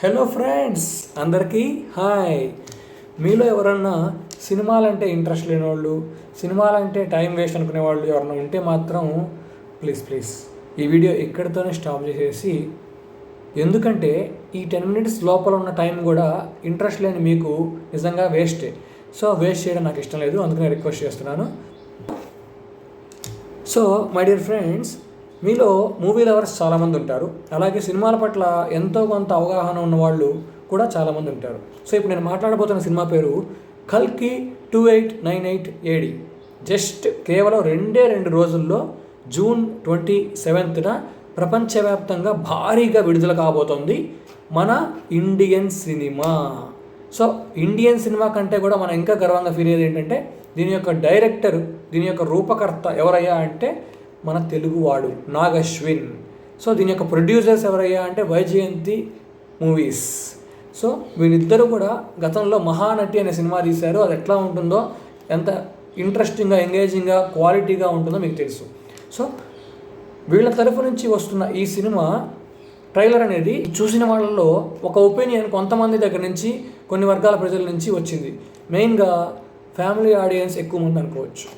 Hello friends అందరికీ hi మీలో ఎవరన్నా సినిమాలంటే ఇంట్రెస్ట్ లేని వాళ్ళు సినిమాలంటే టైం వేస్ట్ అనుకునే వాళ్ళు ఎవరన్నా ఉంటే మాత్రం ప్లీజ్ ప్లీజ్ ఈ వీడియో ఇక్కడితోనే స్టాప్ చేసేసి ఎందుకంటే ఈ టెన్ మినిట్స్ లోపల ఉన్న టైం కూడా ఇంట్రెస్ట్ లేని మీకు నిజంగా వేస్టే సో వేస్ట్ చేయడం నాకు ఇష్టం లేదు అందుకనే రిక్వెస్ట్ చేస్తున్నాను. సో మై డియర్ ఫ్రెండ్స్ మీలో మూవీ లవర్స్ చాలామంది ఉంటారు. అలాగే సినిమాల పట్ల ఎంతో కొంత అవగాహన ఉన్న వాళ్ళు కూడా చాలామంది ఉంటారు. సో ఇప్పుడు నేను మాట్లాడబోతున్న సినిమా పేరు కల్కి two eight nine eight AD just కేవలం రెండే రెండు రోజుల్లో జూన్ ట్వంటీ సెవెంత్న ప్రపంచవ్యాప్తంగా భారీగా విడుదల కాబోతోంది మన Indian cinema. So Indian cinema కంటే కూడా మనం ఇంకా గర్వంగా ఫీల్ అయ్యేది ఏంటంటే దీని యొక్క డైరెక్టర్ దీని యొక్క రూపకర్త ఎవరయ్యా అంటే మన తెలుగువాడు నాగశ్విన్. సో దీని యొక్క ప్రొడ్యూసర్స్ ఎవరయ్యా అంటే వైజయంతి మూవీస్. సో వీళ్ళిద్దరూ కూడా గతంలో మహానటి అనే సినిమా తీశారు. అది ఎట్లా ఉంటుందో ఎంత ఇంట్రెస్టింగ్గా ఎంగేజింగ్గా క్వాలిటీగా ఉంటుందో మీకు తెలుసు. సో వీళ్ళ తరఫు నుంచి వస్తున్న ఈ సినిమా ట్రైలర్ అనేది చూసిన వాళ్ళలో ఒక ఒపీనియన్ కొంతమంది దగ్గర నుంచి కొన్ని వర్గాల ప్రజల నుంచి వచ్చింది. మెయిన్గా ఫ్యామిలీ ఆడియన్స్ ఎక్కువ మంది అనుకోవచ్చు.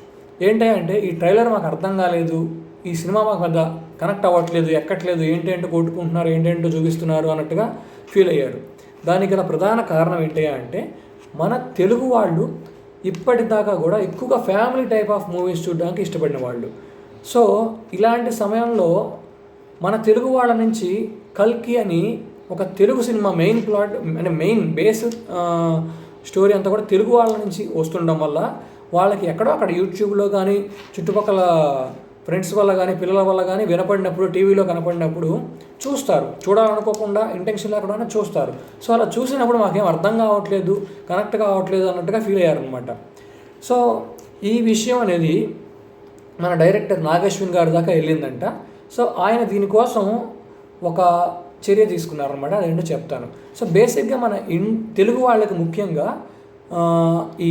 ఏంటంటే ఈ ట్రైలర్ మాకు అర్థం కాలేదు ఈ సినిమా మాకు పెద్ద కనెక్ట్ అవ్వట్లేదు ఎక్కట్లేదు ఏంటంటే కొట్టుకుంటున్నారు ఏంటంటో చూపిస్తున్నారు అన్నట్టుగా ఫీల్ అయ్యారు. దానికి గల ప్రధాన కారణం ఏంటి అంటే మన తెలుగు వాళ్ళు ఇప్పటిదాకా కూడా ఎక్కువగా ఫ్యామిలీ టైప్ ఆఫ్ మూవీస్ చూడడానికి ఇష్టపడిన వాళ్ళు. సో ఇలాంటి సమయంలో మన తెలుగు వాళ్ళ నుంచి కల్కి అని ఒక తెలుగు సినిమా మెయిన్ ప్లాట్ అంటే మెయిన్ బేస్ స్టోరీ అంతా కూడా తెలుగు వాళ్ళ నుంచి వస్తుండడం వల్ల వాళ్ళకి ఎక్కడో అక్కడ యూట్యూబ్లో కానీ చుట్టుపక్కల ఫ్రెండ్స్ వల్ల కానీ పిల్లల వల్ల కానీ వినపడినప్పుడు టీవీలో కనపడినప్పుడు చూస్తారు. చూడాలనుకోకుండా ఇంటెన్షన్ లేకుండా చూస్తారు. సో అలా చూసినప్పుడు మాకేం అర్థం కావట్లేదు కనెక్ట్ కావట్లేదు అన్నట్టుగా ఫీల్ అయ్యారనమాట సో ఈ విషయం అనేది మన డైరెక్టర్ నాగేశ్వన్ గారి దాకా వెళ్ళిందంట. సో ఆయన దీనికోసం ఒక చర్య తీసుకున్నారనమాట అదేంటో చెప్తాను. సో బేసిక్గా మన ఇన్ తెలుగు వాళ్ళకి ముఖ్యంగా ఈ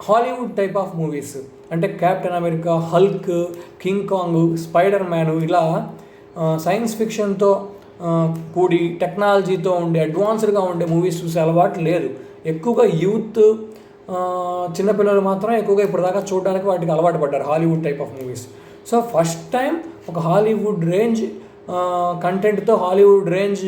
హాలీవుడ్ టైప్ ఆఫ్ మూవీస్ అంటే Captain America Hulk King Kong Spider Man ఇలా సైన్స్ ఫిక్షన్తో కూడి టెక్నాలజీతో ఉండే అడ్వాన్స్డ్గా ఉండే మూవీస్ చూసే అలవాటు లేదు. ఎక్కువగా యూత్ చిన్నపిల్లలు మాత్రం ఎక్కువగా ఇప్పటిదాకా చూడడానికి వాటికి అలవాటు పడ్డారు Hollywood type of movies so first time ఒక హాలీవుడ్ రేంజ్ కంటెంట్తో హాలీవుడ్ రేంజ్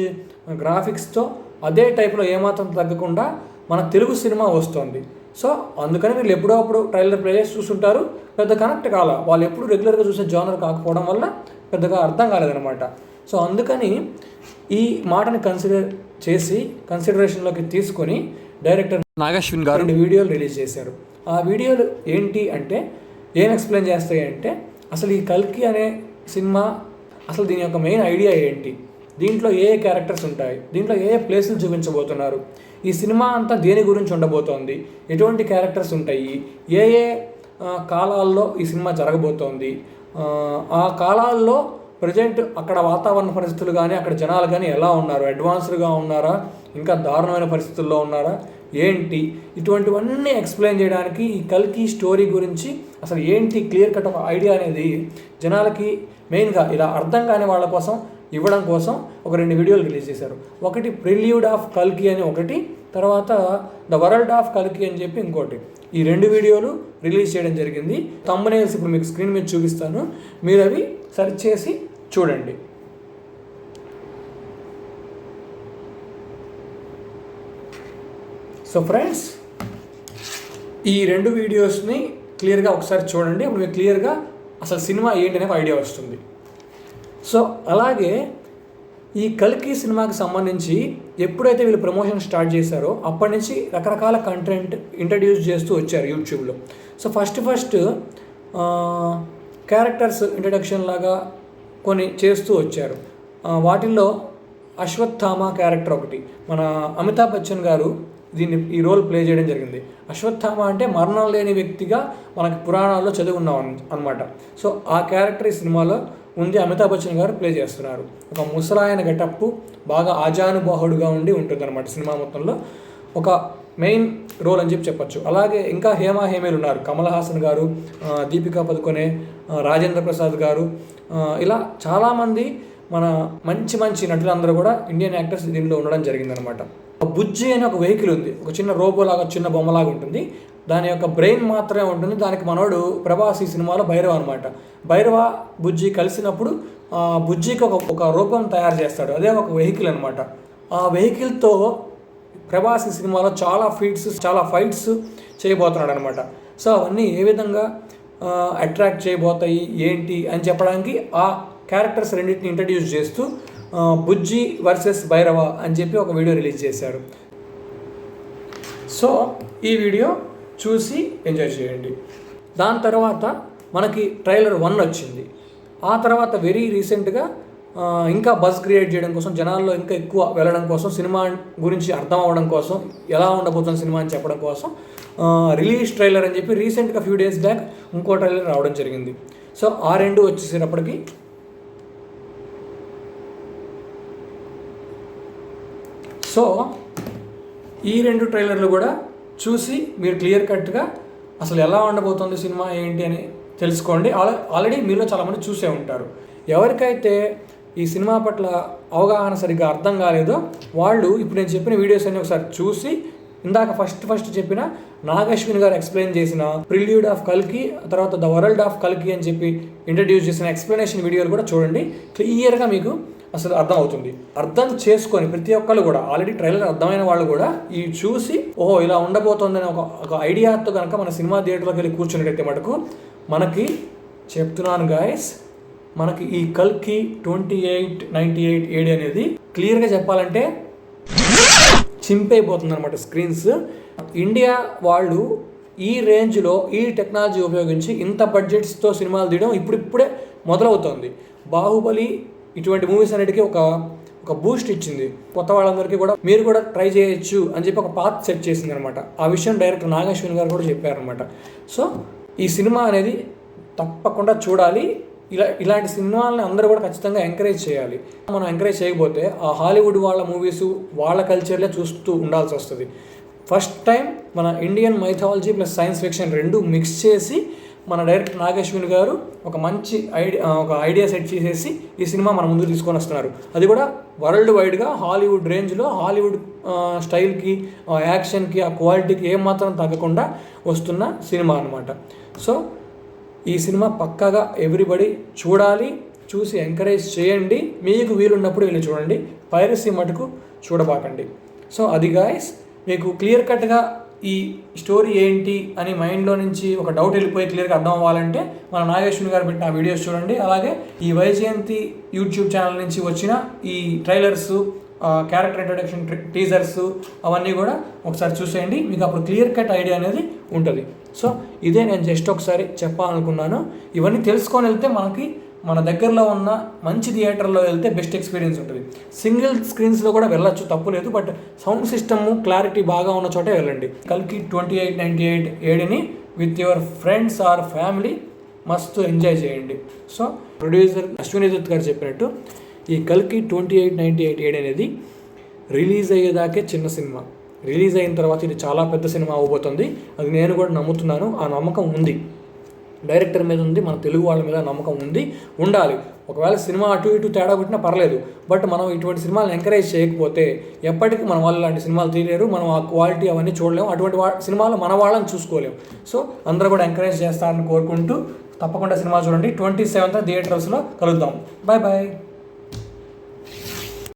గ్రాఫిక్స్తో అదే టైప్లో ఏమాత్రం తగ్గకుండా మన తెలుగు సినిమా వస్తుంది. సో అందుకని వీళ్ళు ఎప్పుడో అప్పుడు ట్రైలర్ ప్లే చేసి చూస్తుంటారు. పెద్ద కనెక్ట్ కాల. వాళ్ళు ఎప్పుడు రెగ్యులర్గా చూసే జానర్ కాకపోవడం వల్ల పెద్దగా అర్థం కాలేదనమాట సో అందుకని ఈ మాటని కన్సిడర్ చేసి కన్సిడరేషన్లోకి తీసుకొని డైరెక్టర్ నాగశ్విన్ గారు రెండు వీడియోలు రిలీజ్ చేశారు. ఆ వీడియోలు ఏంటి అంటే ఏం ఎక్స్ప్లెయిన్ చేస్తాయి అంటే అసలు ఈ కల్కి అనే సినిమా అసలు దీని యొక్క మెయిన్ ఐడియా ఏంటి? దీంట్లో ఏ ఏ క్యారెక్టర్స్ ఉంటాయి? దీంట్లో ఏ ఏ ప్లేసులు చూపించబోతున్నారు? ఈ సినిమా అంతా దేని గురించి ఉండబోతోంది? ఎటువంటి క్యారెక్టర్స్ ఉంటాయి? ఏ ఏ కాలాల్లో ఈ సినిమా జరగబోతోంది? ఆ, ఆ కాలాల్లో ప్రజెంట్ అక్కడ వాతావరణ పరిస్థితులు కానీ అక్కడ జనాలు కానీ ఎలా ఉన్నారు? అడ్వాన్స్డ్గా ఉన్నారా? ఇంకా దారుణమైన పరిస్థితుల్లో ఉన్నారా? ఏంటి? ఇటువంటివన్నీ ఎక్స్ప్లెయిన్ చేయడానికి ఈ కల్కి స్టోరీ గురించి అసలు ఏంటి క్లియర్ కట్ ఒక ఐడియా అనేది జనాలకి మెయిన్గా ఇలా అర్థం కాని వాళ్ళ కోసం ఇవ్వడం కోసం ఒక రెండు వీడియోలు రిలీజ్ చేశారు. ఒకటి ప్రిల్యూడ్ ఆఫ్ కల్కి అని ఒకటి తర్వాత ద వరల్డ్ ఆఫ్ కల్కి అని చెప్పి ఇంకోటి. ఈ రెండు వీడియోలు రిలీజ్ చేయడం జరిగింది. తమ్మునేల్స్ ఇప్పుడు మీకు స్క్రీన్ మీద చూపిస్తాను. మీరు అవి సెర్చ్ చేసి చూడండి. సో ఫ్రెండ్స్ ఈ రెండు వీడియోస్ని క్లియర్గా ఒకసారి చూడండి. ఇప్పుడు మీకు క్లియర్గా అసలు సినిమా ఏంటి అనే ఒక ఐడియా వస్తుంది. సో అలాగే ఈ కల్కి సినిమాకి సంబంధించి ఎప్పుడైతే వీళ్ళు ప్రమోషన్ స్టార్ట్ చేశారో అప్పటి నుంచి రకరకాల కంటెంట్ ఇంట్రడ్యూస్ చేస్తూ వచ్చారు యూట్యూబ్లో. So first first characters introduction లాగా కొన్ని చేస్తూ వచ్చారు. వాటిల్లో అశ్వత్థామ క్యారెక్టర్ ఒకటి. మన అమితాబ్ బచ్చన్ గారు దీన్ని ఈ రోల్ ప్లే చేయడం జరిగింది. అశ్వత్థామ అంటే మరణం లేని వ్యక్తిగా మనకి పురాణాల్లో చదువుకున్నాం అనమాట సో ఆ క్యారెక్టర్ ఈ సినిమాలో ఉంది. అమితాబ్ బచ్చన్ గారు ప్లే చేస్తున్నారు. ఒక ముసలాయన గెటప్ బాగా ఆజానుబాహుడుగా ఉండి ఉంటుంది అనమాట సినిమా మొత్తంలో. ఒక మెయిన్ రోల్ అని చెప్పి చెప్పొచ్చు. అలాగే ఇంకా హేమా హేమేలు ఉన్నారు. కమల్ హాసన్ గారు దీపికా పదుకొనే రాజేంద్ర ప్రసాద్ గారు ఇలా చాలామంది మన మంచి మంచి నటులందరూ కూడా ఇండియన్ యాక్టర్స్ దీనిలో ఉండడం జరిగిందనమాట బుజ్జి అనే ఒక వెహికల్ ఉంది. ఒక చిన్న రోబో లాగా చిన్న బొమ్మలాగా ఉంటుంది. దాని యొక్క బ్రెయిన్ మాత్రమే ఉంటుంది. దానికి మనోడు ప్రభాస్ ఈ సినిమాలో భైరవ అనమాట భైరవ బుజ్జి కలిసినప్పుడు ఆ, బుజ్జికి ఒక ఒక రూపం తయారు చేస్తాడు. అదే ఒక వెహికల్ అనమాట ఆ వెహికల్తో ప్రభాస్ ఈ సినిమాలో చాలా ఫీట్స్ చాలా ఫైట్స్ చేయబోతున్నాడు అనమాట సో అవన్నీ ఏ విధంగా అట్రాక్ట్ చేయబోతాయి ఏంటి అని చెప్పడానికి ఆ క్యారెక్టర్స్ రెండింటిని ఇంట్రడ్యూస్ చేస్తూ బుజ్జి వర్సెస్ భైరవ అని చెప్పి ఒక వీడియో రిలీజ్ చేశారు సో ఈ వీడియో చూసి ఎంజాయ్ చేయండి. దాని తర్వాత మనకి ట్రైలర్ వన్ వచ్చింది. ఆ తర్వాత వెరీ రీసెంట్గా ఇంకా బజ్ క్రియేట్ చేయడం కోసం జనాల్లో ఇంకా ఎక్కువ వెళ్ళడం కోసం సినిమా గురించి అర్థం అవ్వడం కోసం ఎలా ఉండబోతుంది సినిమా అని చెప్పడం కోసం రిలీజ్ ట్రైలర్ అని చెప్పి రీసెంట్గా ఫ్యూ డేస్ బ్యాక్ ఇంకో ట్రైలర్ రావడం జరిగింది. సో ఆ రెండు వచ్చేసేటప్పటికి సో ఈ రెండు ట్రైలర్లు కూడా చూసి మీరు క్లియర్ కట్గా అసలు ఎలా ఉండబోతుంది సినిమా ఏంటి అని తెలుసుకోండి. ఆల్రెడీ మీలో చాలామంది చూసే ఉంటారు. ఎవరికైతే ఈ సినిమా పట్ల అవగాహన సరిగ్గా అర్థం కాలేదో వాళ్ళు ఇప్పుడు నేను చెప్పిన వీడియోస్ అన్ని ఒకసారి చూసి ఇందాక ఫస్ట్ ఫస్ట్ చెప్పిన నాగశ్విన్ గారు ఎక్స్ప్లెయిన్ చేసిన ప్రిల్యూడ్ ఆఫ్ కల్కి తర్వాత ద వరల్డ్ ఆఫ్ కల్కి అని చెప్పి ఇంట్రడ్యూస్ చేసిన ఎక్స్ప్లెనేషన్ వీడియోలు కూడా చూడండి. క్లియర్గా మీకు అసలు అర్థం అవుతుంది అర్థం చేసుకొని ప్రతి ఒక్కళ్ళు కూడా ఆల్రెడీ ట్రైలర్ అర్థమైన వాళ్ళు కూడా ఈ చూసి ఓహో ఇలా ఉండబోతోందని ఒక ఒక ఐడియాతో కనుక మన సినిమా థియేటర్లోకి వెళ్ళి కూర్చున్నట్టయితే మటుకు మనకి చెప్తున్నాను గాయస్ మనకి ఈ కల్కి twenty eight ninety eight AD అనేది క్లియర్గా చెప్పాలంటే చింపైపోతుంది అనమాట స్క్రీన్స్ ఇండియా వాళ్ళు ఈ రేంజ్లో ఈ టెక్నాలజీ ఉపయోగించి ఇంత బడ్జెట్స్తో సినిమాలు తీయడం ఇప్పుడిప్పుడే మొదలవుతోంది. బాహుబలి ఇటువంటి మూవీస్ అన్నిటికీ ఒక ఒక బూస్ట్ ఇచ్చింది. కొత్త వాళ్ళందరికీ కూడా మీరు కూడా ట్రై చేయొచ్చు అని చెప్పి ఒక పాత్ సెట్ చేసింది అనమాట ఆ విషయం డైరెక్టర్ నాగేశ్వరి గారు కూడా చెప్పారనమాట. సో ఈ సినిమా అనేది తప్పకుండా చూడాలి. ఇలా ఇలాంటి సినిమాలని అందరూ కూడా ఖచ్చితంగా ఎంకరేజ్ చేయాలి. మనం ఎంకరేజ్ చేయకపోతే ఆ హాలీవుడ్ వాళ్ళ మూవీస్ వాళ్ళ కల్చర్లే చూస్తూ ఉండాల్సి వస్తుంది. ఫస్ట్ టైం మన Indian mythology plus science fiction రెండు మిక్స్ చేసి మన డైరెక్టర్ నాగేశ్వన్ గారు ఒక మంచి ఐడియా ఒక ఐడియా సెట్ చేసేసి ఈ సినిమా మన ముందు తీసుకొని వస్తున్నారు. అది కూడా వరల్డ్ వైడ్గా హాలీవుడ్ రేంజ్లో హాలీవుడ్ స్టైల్కి యాక్షన్కి ఆ క్వాలిటీకి ఏమాత్రం తగ్గకుండా వస్తున్న సినిమా అనమాట సో ఈ సినిమా పక్కాగా ఎవ్రీబడి చూడాలి చూసి ఎంకరేజ్ చేయండి. మీకు వీలున్నప్పుడు వెళ్ళి చూడండి. పైరసీ మటుకు చూడబాకండి. సో అది గాయస్ మీకు క్లియర్ కట్గా ఈ స్టోరీ ఏంటి అని మైండ్లో నుంచి ఒక డౌట్ వెళ్ళిపోయి క్లియర్గా అర్థం అవ్వాలంటే మన నాగేశ్వరుని గారు పెట్టిన ఆ వీడియోస్ చూడండి. అలాగే ఈ వైజయంతి యూట్యూబ్ ఛానల్ నుంచి వచ్చిన ఈ ట్రైలర్స్ క్యారెక్టర్ ఇంట్రడక్షన్ టీజర్స్ అవన్నీ కూడా ఒకసారి చూసేయండి. మీకు అప్పుడు క్లియర్ కట్ ఐడియా అనేది ఉంటుంది. సో ఇదే నేను జస్ట్ ఒకసారి చెప్పాలనుకున్నాను. ఇవన్నీ తెలుసుకొని వెళ్తే మనకి మన దగ్గరలో ఉన్న మంచి థియేటర్లో వెళ్తే బెస్ట్ ఎక్స్పీరియన్స్ ఉంటుంది. సింగిల్ స్క్రీన్స్లో కూడా వెళ్ళొచ్చు తప్పు లేదు. బట్ సౌండ్ సిస్టమ్ క్లారిటీ బాగా ఉన్న చోటే వెళ్ళండి. కల్కి twenty eight ninety eight ఏడిని with your friends or family మస్తు ఎంజాయ్ చేయండి. సో ప్రొడ్యూసర్ అశ్విని దత్ గారు చెప్పినట్టు ఈ కల్కి ట్వంటీ ఎయిట్ నైంటీ ఎయిట్ ఏడ్ అనేది రిలీజ్ అయ్యేదాకే చిన్న సినిమా. రిలీజ్ అయిన తర్వాత ఇది చాలా పెద్ద సినిమా అవ్వబోతుంది అది నేను కూడా నమ్ముతున్నాను. ఆ నమ్మకం ఉంది. డైరెక్టర్ మీద ఉంది మన తెలుగు వాళ్ళ మీద నమ్మకం ఉంది ఉండాలి. ఒకవేళ సినిమా అటు ఇటు తేడా కొట్టినా పర్లేదు బట్ మనం ఇటువంటి సినిమాలను ఎంకరేజ్ చేయకపోతే ఎప్పటికీ మన వాళ్ళు లాంటి సినిమాలు తీయలేరు మనం ఆ క్వాలిటీ అవన్నీ చూడలేము అటువంటి వా సినిమాలు మన వాళ్ళని చూసుకోలేము. సో అందరూ కూడా ఎంకరేజ్ చేస్తారని కోరుకుంటూ తప్పకుండా సినిమా చూడండి. ట్వంటీ సెవెంత్ థియేటర్స్లో కలుద్దాం. Bye bye